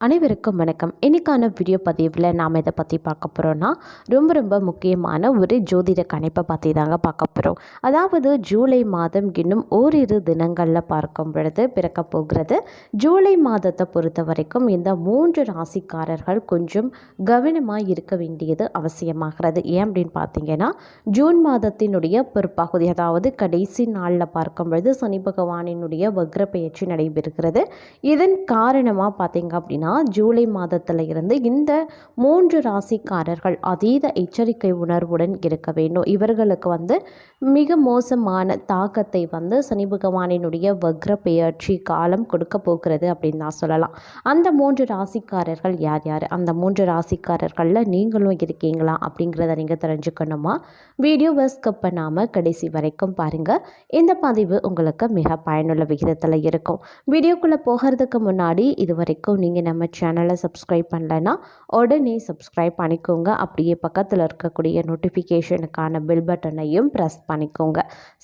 அனைவருக்கும் வணக்கம். இன்றைக்கான வீடியோ பதிவில் நாம் இதை பற்றி பார்க்க போகிறோன்னா ரொம்ப ரொம்ப முக்கியமான ஒரு ஜோதிட கணிப்பை பற்றி தாங்க பார்க்க போகிறோம் அதாவது ஜூலை மாதம் இன்னும் ஓரிரு தினங்களில் பார்க்கும் பொழுது பிறக்க போகிறது. ஜூலை மாதத்தை பொறுத்த வரைக்கும் இந்த மூன்று ராசிக்காரர்கள் கொஞ்சம் கவனமாக இருக்க வேண்டியது அவசியமாகிறது. ஏன் அப்படின்னு பார்த்தீங்கன்னா ஜூன் மாதத்தினுடைய பிற்பகுதி அதாவது கடைசி நாளில் பார்க்கும் பொழுது சனி பகவானினுடைய வக்ர பயிற்சி நடைபெறுகிறது. இதன் காரணமாக பார்த்தீங்க அப்படின்னா ஜூலை மாதத்தில் இருந்து இந்த மூன்று ராசிக்காரர்கள் அதீத எச்சரிக்கை உணர்வுடன் இருக்க வேண்டும். இவர்களுக்கு வந்து மிக மோசமான தாக்கத்தை வந்து சனி பகவானினுடைய வக்ர பெயர்ச்சி காலம் கொடுக்க போகிறது அப்படின்னு தான் சொல்லலாம். அந்த மூன்று ராசிக்காரர்கள் யார் யார்? அந்த மூன்று ராசிக்காரர்களில் நீங்களும் இருக்கீங்களா அப்படிங்கிறத நீங்கள் தெரிஞ்சுக்கணுமா? வீடியோ ஸ்கிப் பண்ணாமல் கடைசி வரைக்கும் பாருங்கள் இந்த பதிவு உங்களுக்கு மிக பயனுள்ள விகிதத்தில் இருக்கும். வீடியோக்குள்ளே போகிறதுக்கு முன்னாடி இது வரைக்கும் நீங்கள் நம்ம சேனலை சப்ஸ்கிரைப் பண்ணலைன்னா உடனே சப்ஸ்கிரைப் பண்ணிக்கோங்க. அப்படியே பக்கத்தில் இருக்கக்கூடிய நோட்டிஃபிகேஷனுக்கான பில் பட்டனையும் ப்ரெஸ் பண்ணிக்கோங்க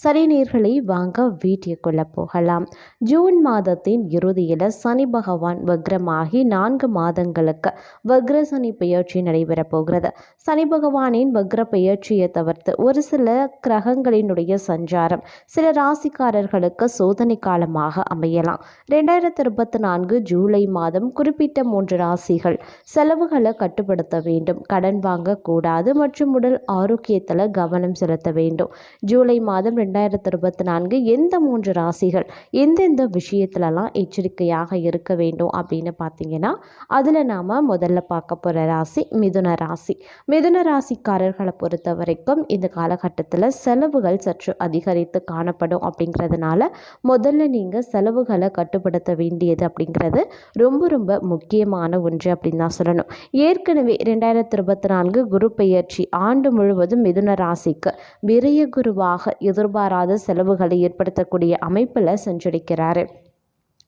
சரி நேர்களை வாங்க வீடியோக்குள்ளே போகலாம். ஜூன் மாதத்தின் இறுதியில் சனி பகவான் வக்ரமாகி நான்கு மாதங்களுக்கு வக்ர சனி பெயர்ச்சி நடைபெறப் போகிறது. சனி பகவானின் வக்ர பெயர்ச்சியை தவிர்த்து ஒரு சில கிரகங்களினுடைய சஞ்சாரம் சில ராசிக்காரர்களுக்கு சோதனை காலமாக அமையலாம். ரெண்டாயிரத்தி இருபத்தி நான்கு ஜூலை மாதம் குறிப்பிட்ட மூன்று ராசிகள் செலவுகளை கட்டுப்படுத்த வேண்டும். கடன் வாங்கக்கூடாது மற்றும் உடல் ஆரோக்கியத்தில் கவனம் செலுத்த வேண்டும். ஜூலை மாதம் ரெண்டாயிரத்தி இருபத்தி நான்கு எந்த மூன்று ராசிகள் எந்தெந்த விஷயத்துலலாம் எச்சரிக்கையாக இருக்க வேண்டும் அப்படின்னு பார்த்தீங்கன்னா அதில் நாம் முதல்ல பார்க்க போகிற ராசி மிதுன ராசி. மிதுன ராசிக்காரர்களை பொறுத்த வரைக்கும் இந்த காலகட்டத்தில் செலவுகள் சற்று அதிகரித்து காணப்படும் அப்படிங்கிறதுனால முதல்ல நீங்கள் செலவுகளை கட்டுப்படுத்த வேண்டியது அப்படிங்கிறது ரொம்ப ரொம்ப முக்கியமான ஒன்று அப்படின்னு தான் சொல்லணும். ஏற்கனவே ரெண்டாயிரத்தி இருபத்தி நான்கு குரு பெயர்ச்சி ஆண்டு முழுவதும் மிதுன ராசிக்கு விரய குருவாக எதிர்பாராத செலவுகளை ஏற்படுத்தக்கூடிய அமைப்பில் சென்றடிக்கிறாரு.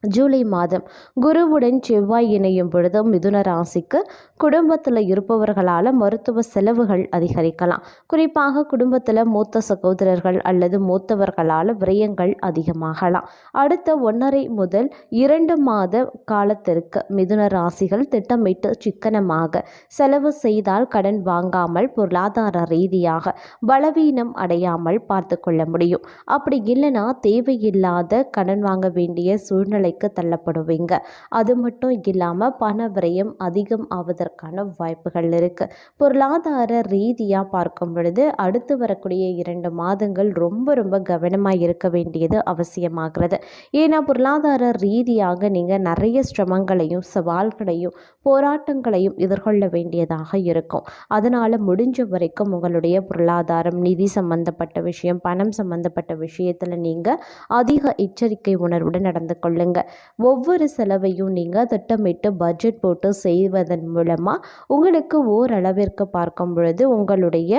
ஜூலை மாதம் குருவுடன் செவ்வாய் இணையும் பொழுது மிதுன ராசிக்கு குடும்பத்தில் இருப்பவர்களால் மருத்துவ செலவுகள் அதிகரிக்கலாம். குறிப்பாக குடும்பத்தில் மூத்த சகோதரர்கள் அல்லது மூத்தவர்களால் விரயங்கள் அதிகமாகலாம். அடுத்த ஒன்றரை முதல் இரண்டு மாத காலத்திற்கு மிதுன ராசிகள் திட்டமிட்டு சிக்கனமாக செலவு செய்தால் கடன் வாங்காமல் பொருளாதார ரீதியாக பலவீனம் அடையாமல் பார்த்து கொள்ள முடியும். அப்படி இல்லைன்னா தேவையில்லாத கடன் வாங்க வேண்டிய சூழ்நிலை சூழ்நிலைக்கு தள்ளப்படுவீங்க. அது மட்டும் இல்லாமல் பண விரயம் அதிகம் ஆவதற்கான வாய்ப்புகள் இருக்குது பொருளாதார ரீதியாக பார்க்கும் பொழுது அடுத்து வரக்கூடிய இரண்டு மாதங்கள் ரொம்ப ரொம்ப கவனமாக இருக்க வேண்டியது அவசியமாகிறது. ஏன்னா பொருளாதார ரீதியாக நீங்கள் நிறைய சிரமங்களையும் சவால்களையும் போராட்டங்களையும் எதிர்கொள்ள வேண்டியதாக இருக்கும். அதனால் முடிஞ்ச வரைக்கும் உங்களுடைய பொருளாதாரம் நிதி சம்பந்தப்பட்ட விஷயம் பணம் சம்பந்தப்பட்ட விஷயத்தில் நீங்கள் அதிக எச்சரிக்கை உணர்வுடன் நடந்து கொள்ளுங்க ஒவ்வொரு செலவையும் நீங்கள் திட்டமிட்டு பட்ஜெட் போட்டு செய்வதன் மூலமாக உங்களுக்கு ஓரளவிற்கு பார்க்கும் பொழுது உங்களுடைய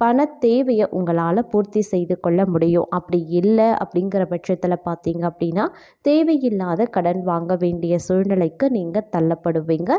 பண தேவையை உங்களால் பூர்த்தி செய்து கொள்ள முடியும். அப்படி இல்லை அப்படிங்கிற பட்சத்தில் பார்த்தீங்க அப்படின்னா தேவையில்லாத கடன் வாங்க வேண்டிய சூழ்நிலைக்கு நீங்கள் தள்ளப்படுவீங்க.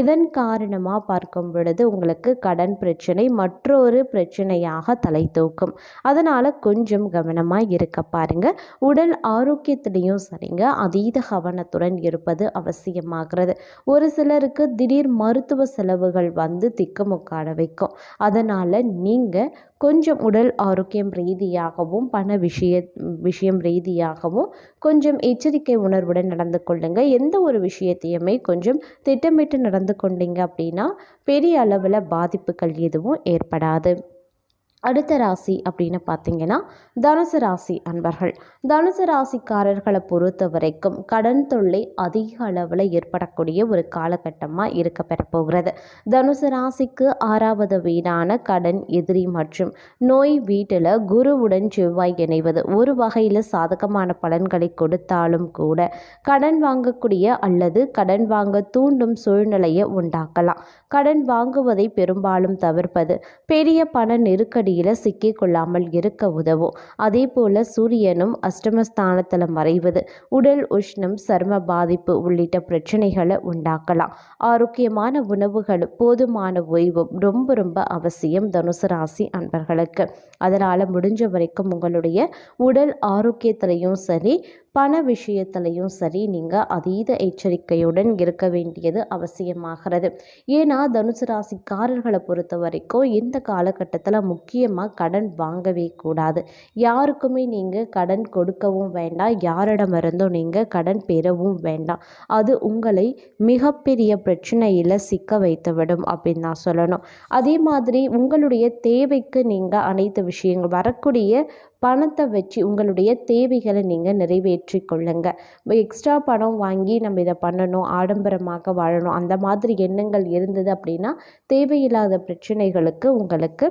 இதன் காரணமாக பார்க்கும் பொழுது உங்களுக்கு கடன் பிரச்சனை மற்றொரு பிரச்சனையாக தலை தூக்கும். அதனால் கொஞ்சம் கவனமாக இருக்க பாருங்கள் உடல் ஆரோக்கியத்திலையும் சரிங்க. அதீத கவனத்துடன் இருப்பது அவசியமாகிறது. ஒரு சிலருக்கு திடீர் மருத்துவ செலவுகள் வந்து திக்குமுக்காட வைக்கும். அதனால் நீங்கள் கொஞ்சம் உடல் ஆரோக்கியம் ரீதியாகவும் பண விஷய விஷயம் ரீதியாகவும் கொஞ்சம் எச்சரிக்கை உணர்வுடன் நடந்து கொள்ளுங்கள் எந்த ஒரு விஷயத்தையுமே கொஞ்சம் திட்டமிட்டு நடந்து கொண்டீங்க அப்படின்னா பெரிய அளவில் பாதிப்புகள் எதுவும் ஏற்படாது. அடுத்த ராசி அப்படின்னு பார்த்தீங்கன்னா தனுசு ராசி அன்பர்கள். தனுசு ராசிக்காரர்களை பொறுத்த வரைக்கும் கடன் தொல்லை அதிக அளவில் ஏற்படக்கூடிய ஒரு காலகட்டமாக இருக்க பெறப்போகிறது தனுசு ராசிக்கு ஆறாவது வீடான கடன் எதிரி மற்றும் நோய் வீட்டில் குருவுடன் செவ்வாய் இணைவது. ஒரு வகையில் சாதகமான பலன்களை கொடுத்தாலும் கூட கடன் வாங்கக்கூடிய அல்லது கடன் வாங்க தூண்டும் சூழ்நிலையை உண்டாக்கலாம். கடன் வாங்குவதை பெரும்பாலும் தவிர்ப்பது பெரிய பண நெருக்கடி நெருக்கடியில் சிக்கிக்கொள்ளாமல் இருக்க உதவும். அதே போல் சூரியனும் அஷ்டமஸ்தானத்தில் மறைவது உடல் உஷ்ணம் சர்ம பாதிப்பு உள்ளிட்ட பிரச்சனைகளை உண்டாக்கலாம். ஆரோக்கியமான உணவுகள் போதுமான ஓய்வும் ரொம்ப ரொம்ப அவசியம் தனுசு ராசி அன்பர்களுக்கு. அதனால் முடிஞ்ச வரைக்கும் உங்களுடைய உடல் ஆரோக்கியத்திலையும் சரி பண விஷயத்துலையும் சரி நீங்கள் அதீத எச்சரிக்கையுடன் இருக்க வேண்டியது அவசியமாகிறது. ஏன்னா தனுசு ராசிக்காரர்களை பொறுத்த வரைக்கும் இந்த காலகட்டத்தில் முக்கியமாக கடன் வாங்கவே கூடாது. யாருக்குமே நீங்கள் கடன் கொடுக்கவும் வேண்டாம். யாரிடமிருந்தும் நீங்கள் கடன் பெறவும் வேண்டாம். அது உங்களை மிகப்பெரிய பிரச்சனையில் சிக்க வைத்துவிடும் அப்படின்னு தான் சொல்லணும். அதே மாதிரி உங்களுடைய தேவைக்கு நீங்கள் அனைத்து விஷயங்கள் வரக்கூடிய பணத்தை வச்சு உங்களுடைய தேவைகளை நீங்கள் நிறைவேற்றி கொள்ளுங்க. எக்ஸ்ட்ரா பணம் வாங்கி நம்ம இதை பண்ணணும் ஆடம்பரமாக வாழணும் அந்த மாதிரி எண்ணங்கள் இருந்தது அப்படின்னா தேவையில்லாத பிரச்சனைகளுக்கு உங்களுக்கு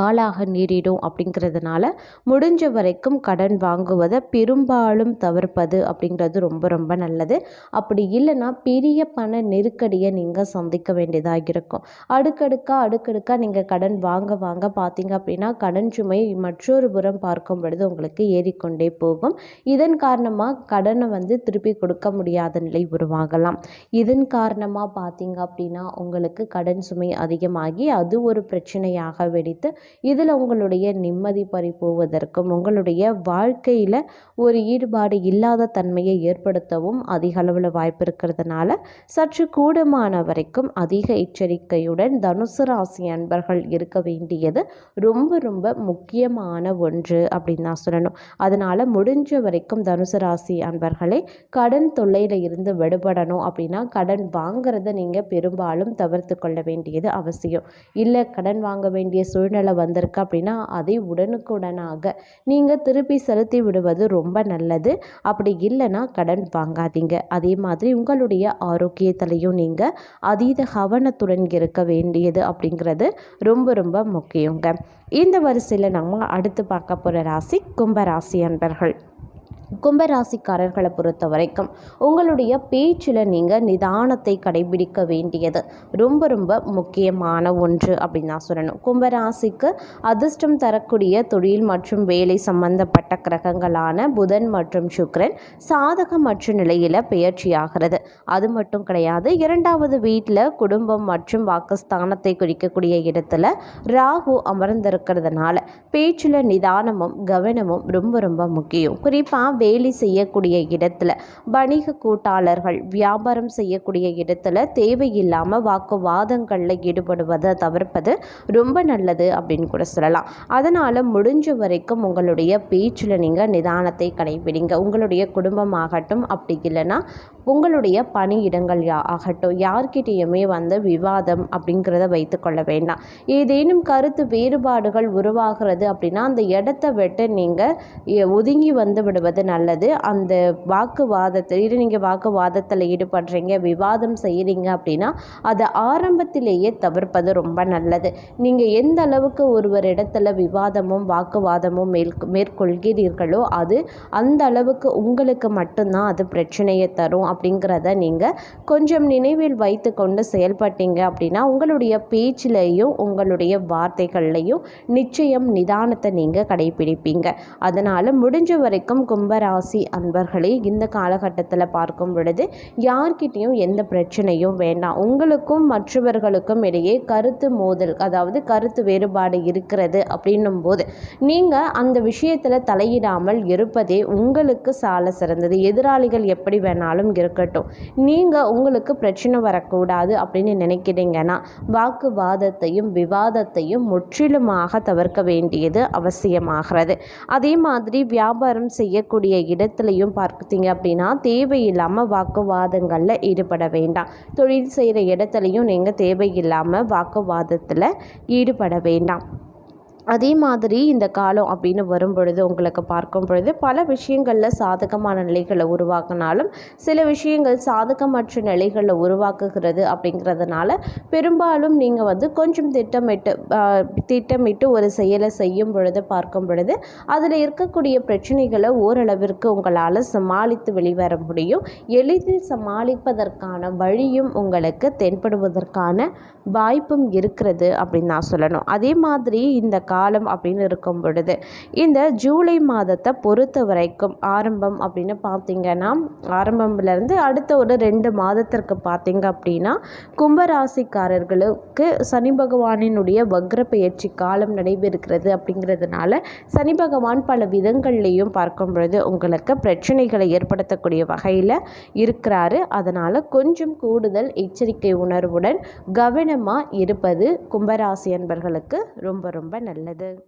ஆளாக நேரிடும் அப்படிங்கிறதுனால முடிஞ்ச வரைக்கும் கடன் வாங்குவதை பெரும்பாலும் தவிர்ப்பது அப்படிங்கிறது ரொம்ப ரொம்ப நல்லது. அப்படி இல்லைன்னா பெரிய பண நெருக்கடியை நீங்கள் சந்திக்க வேண்டியதாக இருக்கும். அடுக்கடுக்காக அடுக்கடுக்காக நீங்கள் கடன் வாங்க வாங்க பார்த்தீங்க அப்படின்னா கடன் சுமை மற்றொரு புறம் பார்க்கும் பொழுது உங்களுக்கு ஏறிக்கொண்டே போகும். இதன் காரணமாக கடனை வந்து திருப்பி கொடுக்க முடியாத நிலை உருவாகலாம். இதன் காரணமாக பார்த்தீங்க அப்படின்னா உங்களுக்கு கடன் சுமை அதிகமாகி அது ஒரு பிரச்சனையாக வெடித்து இதில் உங்களுடைய நிம்மதி பறி போவதற்கும் உங்களுடைய வாழ்க்கையில் ஒரு ஈடுபாடு இல்லாத தன்மையை ஏற்படுத்தவும் அதிக அளவில் வாய்ப்பு இருக்கிறதுனால சற்று கூடுமான வரைக்கும் அதிக எச்சரிக்கையுடன் தனுசு ராசி அன்பர்கள் இருக்க வேண்டியது ரொம்ப ரொம்ப முக்கியமான ஒன்று அப்படின்னு தான் சொல்லணும். அதனால் முடிஞ்ச வரைக்கும் தனுசு ராசி அன்பர்களே கடன் தொல்லையில் இருந்து விடுபடணும் அப்படின்னா கடன் வாங்குறத நீங்கள் பெரும்பாலும் தவிர்த்து கொள்ள வேண்டியது அவசியம். இல்லை கடன் வாங்க வேண்டிய சூழ்நிலை வந்திருக்கு அப்படின்னா அதை உடனுக்குடனாக நீங்கள் திருப்பி செலுத்தி விடுவது ரொம்ப நல்லது. அப்படி இல்லைன்னா கடன் வாங்காதீங்க. அதே மாதிரி உங்களுடைய ஆரோக்கியத்திலையும் நீங்கள் அதீத கவனத்துடன் இருக்க வேண்டியது அப்படிங்கிறது ரொம்ப ரொம்ப முக்கியங்க. இந்த வரிசையில் நம்ம அடுத்து பார்க்க போகிற ராசி கும்பராசி அன்பர்கள். கும்பராசிக்காரர்களை பொறுத்த வரைக்கும் உங்களுடைய பேச்சில் நீங்கள் நிதானத்தை கடைபிடிக்க வேண்டியது. ரொம்ப ரொம்ப முக்கியமான ஒன்று அப்படின்னு தான் சொல்லணும். கும்பராசிக்கு அதிர்ஷ்டம் தரக்கூடிய தொழில் மற்றும் வேலை சம்பந்தப்பட்ட கிரகங்களான புதன் மற்றும் சுக்ரன் சாதகமற்ற நிலையில் பெயர்ச்சியாகிறது. அது மட்டும் கிடையாது இரண்டாவது வீட்டில் குடும்பம் மற்றும் வாக்குஸ்தானத்தை குறிக்கக்கூடிய இடத்துல ராகு அமர்ந்திருக்கிறதுனால பேச்சில் நிதானமும் கவனமும் ரொம்ப ரொம்ப முக்கியம். குறிப்பாக வேலை செய்யக்கூடிய இடத்துல வணிக கூட்டாளர்கள் வியாபாரம் செய்யக்கூடிய இடத்துல தேவையில்லாமல் வாக்குவாதங்களில் ஈடுபடுவதை தவிர்ப்பது ரொம்ப நல்லது அப்படின்னு கூட சொல்லலாம். அதனால் முடிஞ்ச வரைக்கும் உங்களுடைய பேச்சில் நீங்கள் நிதானத்தை கடைபிடிங்க. உங்களுடைய குடும்பம் ஆகட்டும் அப்படி இல்லைன்னா உங்களுடைய பணியிடங்கள் யா ஆகட்டும் யார்கிட்டேயுமே வந்து விவாதம் அப்படிங்கிறத வைத்துக்கொள்ள வேண்டாம். ஏதேனும் கருத்து வேறுபாடுகள் உருவாகிறது அப்படின்னா அந்த இடத்த விட்டு நீங்கள் ஒதுங்கி வந்து விடுவது நல்லது. அந்த வாக்குவாதத்தில் நீங்கள் வாக்குவாதத்தில் ஈடுபடுறீங்க விவாதம் செய்கிறீங்க அப்படின்னா அதை ஆரம்பத்திலேயே தவிர்ப்பது ரொம்ப நல்லது. நீங்கள் எந்த அளவுக்கு ஒருவர் இடத்துல விவாதமும் வாக்குவாதமும் மேல் மேற்கொள்கிறீர்களோ அது அந்த அளவுக்கு உங்களுக்கு மட்டும்தான் அது பிரச்சனையை தரும் அப்படிங்கிறத நீங்கள் கொஞ்சம் நினைவில் வைத்து கொண்டு செயல்பட்டீங்க அப்படின்னா உங்களுடைய பேச்சிலையும் உங்களுடைய வார்த்தைகள்லையும் நிச்சயம் நிதானத்தை நீங்கள் கடைபிடிப்பீங்க. அதனால் முடிஞ்ச வரைக்கும் கும்ப கும்பராசி அன்பர்களே இந்த காலகட்டத்தில் பார்க்கும் பொழுது யார்கிட்டையும் எந்த பிரச்சனையும் வேண்டாம். உங்களுக்கும் மற்றவர்களுக்கும் இடையே கருத்து மோதல் அதாவது கருத்து வேறுபாடு இருக்கிறது அப்படின்னும் போது நீங்கள் அந்த விஷயத்தில் தலையிடாமல் இருப்பதே உங்களுக்கு சால சிறந்தது. எதிராளிகள் எப்படி வேணாலும் இருக்கட்டும். நீங்கள் உங்களுக்கு பிரச்சனை வரக்கூடாது அப்படின்னு நினைக்கிறீங்கன்னா வாக்குவாதத்தையும் விவாதத்தையும் முற்றிலுமாக தவிர்க்க வேண்டியது அவசியமாகிறது. அதே மாதிரி வியாபாரம் செய்யக்கூடிய இடத்துலையும் பார்த்தீங்க அப்படின்னா தேவையில்லாமல் வாக்குவாதங்களில் ஈடுபட வேண்டாம். தொழில் செய்கிற இடத்துலையும் நீங்கள் தேவையில்லாமல் வாக்குவாதத்தில் ஈடுபட வேண்டாம். அதே மாதிரி இந்த காலம் அப்படின்னு வரும் பொழுது உங்களுக்கு பார்க்கும் பொழுது பல விஷயங்களில் சாதகமான நிலைகளை உருவாக்கினாலும் சில விஷயங்கள் சாதகமற்ற நிலைகளில் உருவாக்குகிறது அப்படிங்கிறதுனால பெரும்பாலும் நீங்கள் வந்து கொஞ்சம் திட்டமிட்டு திட்டமிட்டு ஒரு செயலை செய்யும் பொழுது பார்க்கும் பொழுது அதில் இருக்கக்கூடிய பிரச்சனைகளை ஓரளவிற்கு உங்களால் சமாளித்து வெளிவர முடியும். எளிதில் சமாளிப்பதற்கான வழியும் உங்களுக்கு தென்படுவதற்கான வாய்ப்பும் இருக்கிறது அப்படின்னு நான் சொல்லணும். அதே மாதிரி இந்த காலம் அப்படின்னு இருக்கும் பொழுது. இந்த ஜூலை மாதத்தை பொறுத்த வரைக்கும் ஆரம்பம் அப்படின்னு பார்த்தீங்கன்னா ஆரம்பம்லேருந்து அடுத்த ஒரு ரெண்டு மாதத்திற்கு பார்த்தீங்க அப்படின்னா கும்பராசிக்காரர்களுக்கு சனி பகவானினுடைய வக்ர பயிற்சி காலம் நடைபெறுகிறது அப்படிங்கிறதுனால சனி பகவான் பல விதங்கள்லேயும் பார்க்கும் பொழுது உங்களுக்கு பிரச்சனைகளை ஏற்படுத்தக்கூடிய வகையில் இருக்கிறாரு. அதனால் கொஞ்சம் கூடுதல் எச்சரிக்கை உணர்வுடன் கவனமாக இருப்பது கும்பராசி அன்பர்களுக்கு ரொம்ப ரொம்ப நல்லது. another